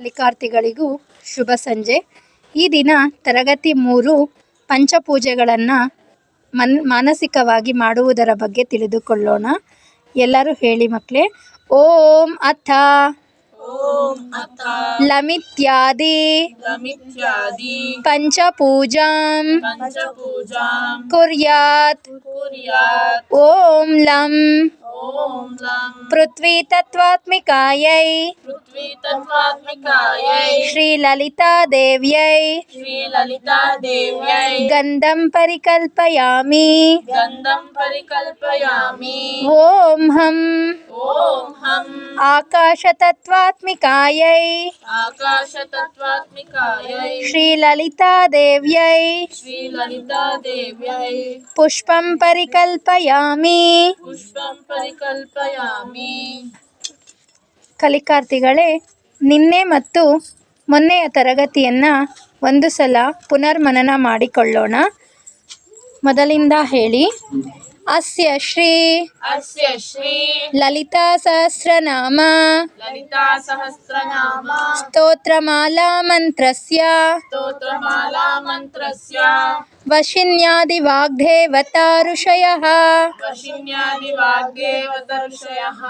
ಕಲಿಕಾರ್ಥಿಗಳಿಗೂ ಶುಭ ಸಂಜೆ. ಈ ದಿನ ತರಗತಿ ಮೂರು ಪಂಚಪೂಜೆಗಳನ್ನು ಮನ್ ಮಾನಸಿಕವಾಗಿ ಮಾಡುವುದರ ಬಗ್ಗೆ ತಿಳಿದುಕೊಳ್ಳೋಣ. ಎಲ್ಲರೂ ಹೇಳಿ ಮಕ್ಕಳೇ ಓಂ ಅಥ. ಓಂ ಅಥ. ಲಮಿತ್ಯಾದಿ. ಓಂ ಪಂಚಪೂಜಾಂ पृथ्वी तत्वात्मिकाय श्री ललिता देव्य गंधम परिकल्पयामि। गंधम परिकल्पयामि। ओम हम। ಲಲಿತಾ ದೇವ್ಯೈ ಪುಷ್ಪಂ ಪರಿಕಲ್ಪಯಾಮಿ. ಪುಷ್ಪಂ ಪರಿಕಲ್ಪಯಾಮಿ. ಕಲಿಕಾರ್ಥಿಗಳೇ ನಿನ್ನೆ ಮತ್ತು ಮೊನ್ನೆಯ ತರಗತಿಯನ್ನು ಒಂದು ಸಲ ಪುನರ್ಮನನ ಮಾಡಿಕೊಳ್ಳೋಣ. ಮೊದಲಿಂದ ಹೇಳಿ अस्य श्री अस्य श्री ललिता सहस्रनाम ललिता सहस्रनाम स्तोत्रमाला मंत्रस्य स्तोत्रमाला मंत्रस्य मन्त्रस्य वशिन्यादिवाग्देवता ऋषयः वशिन्यादिवाग्देवता ऋषयः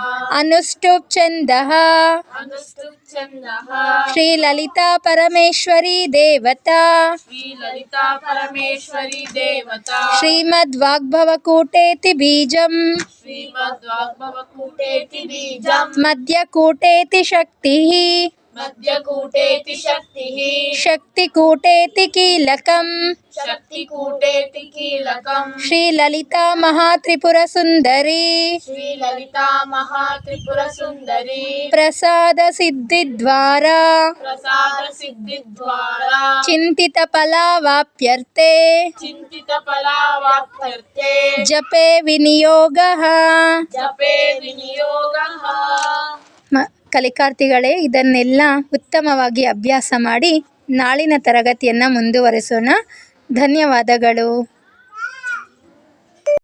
अनुष्टुप् छन्दः अनुष्टुप् श्री ललिता परमेश्वरी देवता। श्री ललिता परमेश्वरी देवता। श्रीमद्वाग्भवकूटेति बीजम्। श्रीमद्वाग्भवकूटेति बीजम्। मध्यकूटेति शक्तिः। मध्यकूटेति शक्तिः शक्तिकूटेति कीलकम् शक्तिकूटेति कीलकम् श्रीललिता महात्रिपुरसुन्दरी श्रीललिता महात्रिपुरसुन्दरी प्रसादसिद्धिद्वारा प्रसादसिद्धिद्वारा चिन्तितपलावाप्यर्थे चिन्तितपलावाप्यर्थे जपे विनियोगः जपे विनियोगः ಕಲಿಕಾರ್ಥಿಗಳೇ ಇದನ್ನೆಲ್ಲ ಉತ್ತಮವಾಗಿ ಅಭ್ಯಾಸ ಮಾಡಿ ನಾಳಿನ ತರಗತಿಯನ್ನು ಮುಂದುವರಿಸೋಣ. ಧನ್ಯವಾದಗಳು.